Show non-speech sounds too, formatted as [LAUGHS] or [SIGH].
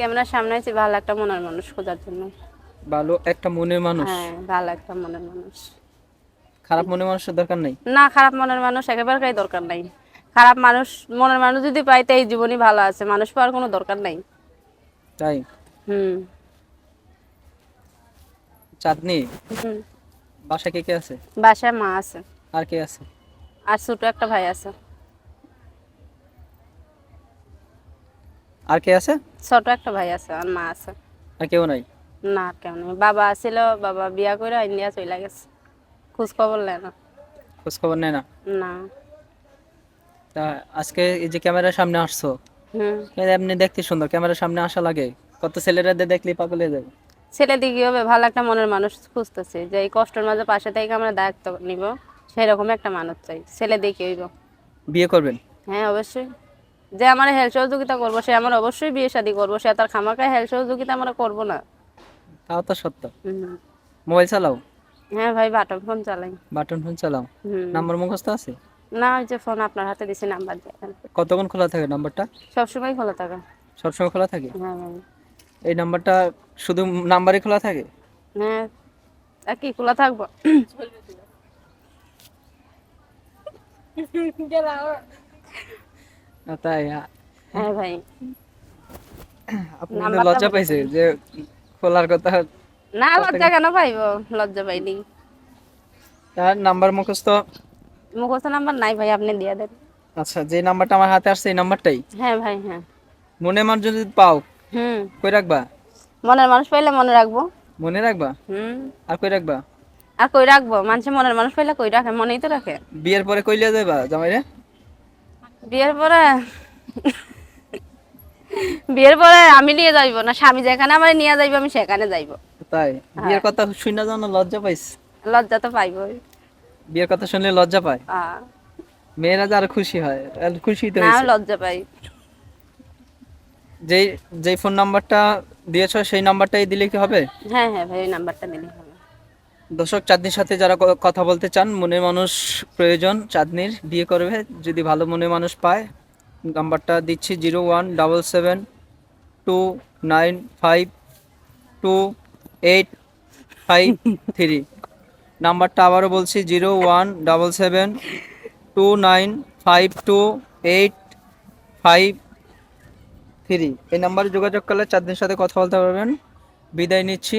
ক্যামেরার সামনে আছি ভালো একটা মনের মানুষ খোঁজার জন্য। ভালো একটা মনের মানুষ? হ্যাঁ ভালো একটা মনের মানুষ। খারাপ মনের মানুষের দরকার নেই? না খারাপ মনের মানুষ একেবারে দরকার নাই। খারাপ মানুষ মনের মানুষ যদি পাই তো এই জীবনই ভালো আছে। মানুষ পাওয়ার কোনো দরকার নাই। তাই? হুম। চাঁদনি হুম। বাসা কে কে আছে? বাসায় মা আছে। আর কে আছে? আর ছোট একটা ভাই আছে। আর কে আছে? ছোট একটা ভাই আছে আর মা আছে। আর কেউ নাই? না আর কেউ কেমন বাবা ছিল বাবা বিয়া করে ইন্ডিয়া চলে গেছে। খোঁজ খবর নেয় না। খোঁজ খবর নেয় না? না। তা আজকে এই যে ক্যামেরার সামনে আসছো হুম। এমনি দেখতে সুন্দর ক্যামেরার সামনে আসা লাগে। কত ছেলেরা দেখলে পাগল হয়ে যাবে। ছেলে দিকে হবে ভালো একটা মনের মানুষ খুঁজতেছে। যে এই কষ্টের মাঝে পাশে থেকে আমরা দায়িত্ব নিব সেই রকম একটা মানুষ চাই। ছেলে দেখে হইব। বিয়ে করবেন? হ্যাঁ অবশ্যই। যে আমার হেল্প সহযোগিতা করব সে আমার অবশ্যই বিয়ে শাদী করব সে তার খামাকায় হেল্প সহযোগিতা আমরা করব না। তাও তো সত্য। মোবাইল চালাও? হ্যাঁ ভাই বাটন ফোন চালাই। বাটন ফোন চালাও। নাম্বার মুখস্থ আছে? না ওই যে ফোন আপনার হাতে দিছি নাম্বার দেখেন কতক্ষণ খোলা থাকে নাম্বারটা? সবসময় খোলা থাকা। সবসময় খোলা থাকে? হ্যাঁ এই নাম্বারটা শুধু নাম্বারই খোলা থাকে? হ্যাঁ আর কি খোলা থাকব। [LAUGHS] তাই হ্যাঁ ভাই। আপনি লজ্জা পাইছে যে খোলার কথা না লজ্জা কেন পাইব? লজ্জা পাইনি তার নাম্বার মুখস্থ? মুখস্থ নাম্বার নাই ভাই আপনি দিয়ে দেন। আচ্ছা যে নাম্বারটা আমার হাতে আসছে এই নাম্বারটাই? হ্যাঁ ভাই হ্যাঁ। মনে মান যদি পাও হুম। কই রাখবা? মনের মানুষ পাইলে মনে রাখব। মনে রাখবা? হুম। আর কই রাখবা? আর কই রাখব? মানুষের মনের মানুষ পাইলে কই রাখে? মনেই তো রাখে। বিয়ের পরে কইলে যাবা জামাই রে বিয়ের পরে? বিয়ের পরে আমি নিয়ে যাইব না স্বামী যেখানে আমার নিয়ে যাইব আমি সেখানে যাইব। তাই? বিয়ের কথা শুনে জানো লজ্জা পাইস? লজ্জা তো পাইবই। বিয়ের কথা শুনলে লজ্জা পায়? আহ, মেয়েরা যে আরও খুশি হয় আর খুশি তো না লজ্জা পাই। যেই যেই ফোন নাম্বারটা দিয়েছ সেই নাম্বারটাই দিলে কি হবে? হ্যাঁ হ্যাঁ ভাই ওই নাম্বারটা দিলে হবে। দর্শক, চাঁদনির সাথে যারা কথা বলতে চান, মনে মানুষ প্রয়োজন, চাঁদনির বিয়ে করবে। যদি ভালো মনে মানুষ পায়, নাম্বারটা দিচ্ছি zero one double seven two nine five two eight five three. নাম্বারটা আবারও বলছি, zero one double seven two nine five two eight five three. এই নাম্বারে যোগাযোগ করলে চাঁদনির সাথে কথা বলতে পারবেন। বিদায় নিচ্ছি।